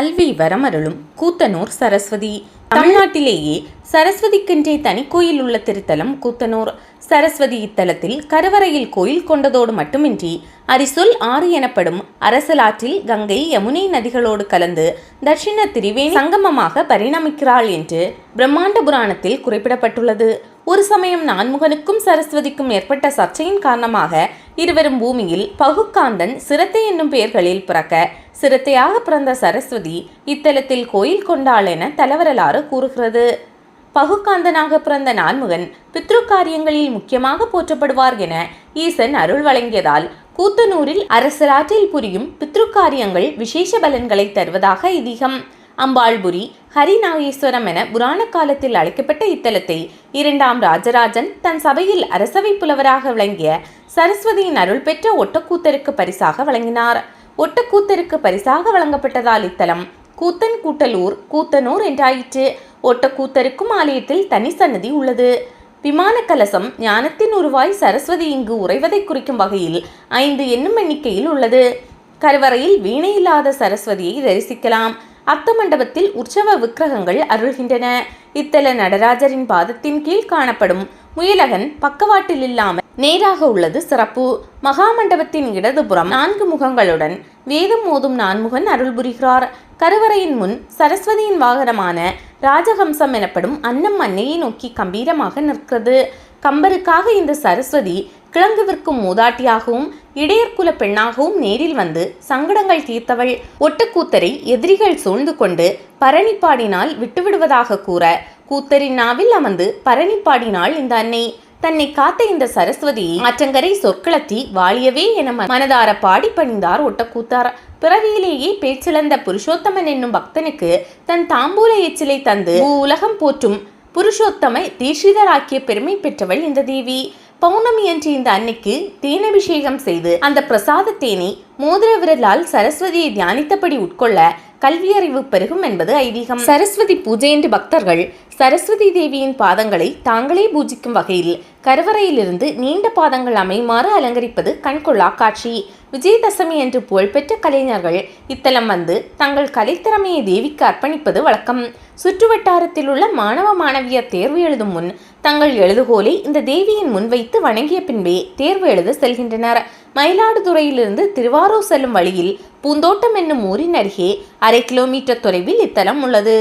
கல்வி வரமருளும் கூத்தனூர் சரஸ்வதி. தமிழ்நாட்டிலேயே சரஸ்வதிக்கென்றே தனி கோயில் உள்ள திருத்தலம் கூத்தனூர். சரஸ்வதி இத்தலத்தில் கருவறையில் கோயில் கொண்டதோடு மட்டுமின்றி அரிசொல் ஆறு எனப்படும் அரசலாற்றில் கங்கை யமுனை நதிகளோடு கலந்து தட்சிண திரிவேணி சங்கமமாக பரிணமிக்கிறாள் என்று பிரம்மாண்ட புராணத்தில் குறிப்பிடப்பட்டுள்ளது. ஒரு சமயம் நான்முகனுக்கும் சரஸ்வதிக்கும் ஏற்பட்ட சர்ச்சையின் காரணமாக இருவரும் பூமியில் பகுக்காந்தன் சிரத்தை என்னும் பெயர்களில் பிறக்க சிறுத்தையாக பிறந்த சரஸ்வதி இத்தலத்தில் கோயில் கொண்டாள் என தலவரலாறு கூறுகிறது. பகுக்காந்தனாக பிறந்த நான்முகன் பித்ரு காரியங்களில் முக்கியமாக போற்றப்படுவார் என ஈசன் அருள் வழங்கியதால் கூத்தனூரில் அரசராற்றில் புரியும் பித்ரு காரியங்கள் விசேஷ பலன்களை தருவதாக ஐதீகம். அம்பாள்புரி ஹரிநாகேஸ்வரம் என புராண காலத்தில் அழைக்கப்பட்ட இத்தலத்தை இரண்டாம் ராஜராஜன் தன் சபையில் அரசவை புலவராக விளங்கிய சரஸ்வதியின் அருள் பெற்ற ஒட்டக்கூத்தருக்கு பரிசாக வழங்கினார். ஒட்டக்கூத்தருக்கு பரிசாக வழங்கப்பட்டதால் இத்தலம். கூத்தன் கூட்டலூர் கூத்தனூர் என்றாயிற்று. ஒட்டக்கூத்தருக்கும் ஆலயத்தில் தனி சன்னதி உள்ளது. விமான கலசம் ஞானத்தின் உருவாய் சரஸ்வதி இங்கு உறைவதை குறிக்கும் வகையில் ஐந்து என்னும் எண்ணிக்கையில் உள்ளது. கருவறையில் வீணை இல்லாத சரஸ்வதியை தரிசிக்கலாம். அர்த்த மண்டபத்தில் உற்சவ விக்கிரகங்கள் அருள்கின்றன. இத்தல நடராஜரின் பாதத்தின் கீழ் காணப்படும் முயலகன் பக்கவாட்டில் இல்லாமல் நேராக உள்ளது சிறப்பு. மகாமண்டபத்தின் இடதுபுறம் நான்கு முகங்களுடன் வேதம் மோதும் நான்முகன் அருள் புரிகிறார். கருவறையின் முன் சரஸ்வதியின் வாகனமான ராஜஹம்சம் எனப்படும் அன்னம் அன்னையை நோக்கி கம்பீரமாக நிற்கிறது. கம்பருக்காக இந்த சரஸ்வதி கிழங்கு விற்கும் மூதாட்டியாகவும் இடையர்குல பெண்ணாகவும் நேரில் வந்து சங்கடங்கள் தீர்த்தவள். ஒட்டுக்கூத்தரை எதிரிகள் சூழ்ந்து கொண்டு பரணி பாடினால் விட்டுவிடுவதாக கூற கூத்தரின் நாவில் அமர்ந்து பரணி பாடினாள் இந்த அன்னை. தன்னை காத்த இந்த சரஸ்வதி ஆற்றங்கரை சொற்களத்தி வாழியவே என மனதார பாடி பணிந்தார் ஒட்டக்கூத்தார். பிறவியிலேயே பேச்சிழந்த புருஷோத்தமன் என்னும் பக்தனுக்கு தன் தாம்பூல எச்சிலை தந்து உலகம் போற்றும் புருஷோத்தமை தீட்சிதராக்கிய பெருமை பெற்றவள் இந்த தேவி. பௌர்ணமி அன்று இந்த அன்னைக்கு தேனபிஷேகம் செய்து அந்த பிரசாத தேனை மோதிர விரலால் சரஸ்வதியை தியானித்தபடி உட்கொள்ள கல்வியறிவு பெருகும் என்பது ஐதீகம். சரஸ்வதி பூஜை என்று பக்தர்கள் சரஸ்வதி தேவியின் பாதங்களை தாங்களே பூஜிக்கும் வகையில் கருவறையிலிருந்து நீண்ட பாதங்கள் அமையுமாறு அலங்கரிப்பது கண்கொள்ளா காட்சி. விஜயதசமி என்று புகழ்பெற்ற கலைஞர்கள் இத்தலம் வந்து தங்கள் கலைத்திறமையை தேவிக்கு அர்ப்பணிப்பது வழக்கம். சுற்றுவட்டாரத்தில் உள்ள மாணவ மாணவியர் தேர்வு எழுதும் முன் தங்கள் எழுதுகோலை இந்த தேவியின் முன் வைத்து வணங்கிய பின்பே தேர்வு எழுத செல்கின்றனர். மயிலாடுதுறையிலிருந்து திருவாரூர் செல்லும் வழியில் பூந்தோட்டம் என்னும் ஊரின் அருகே அரை கிலோமீட்டர் தொலைவில் இத்தலம் உள்ளது.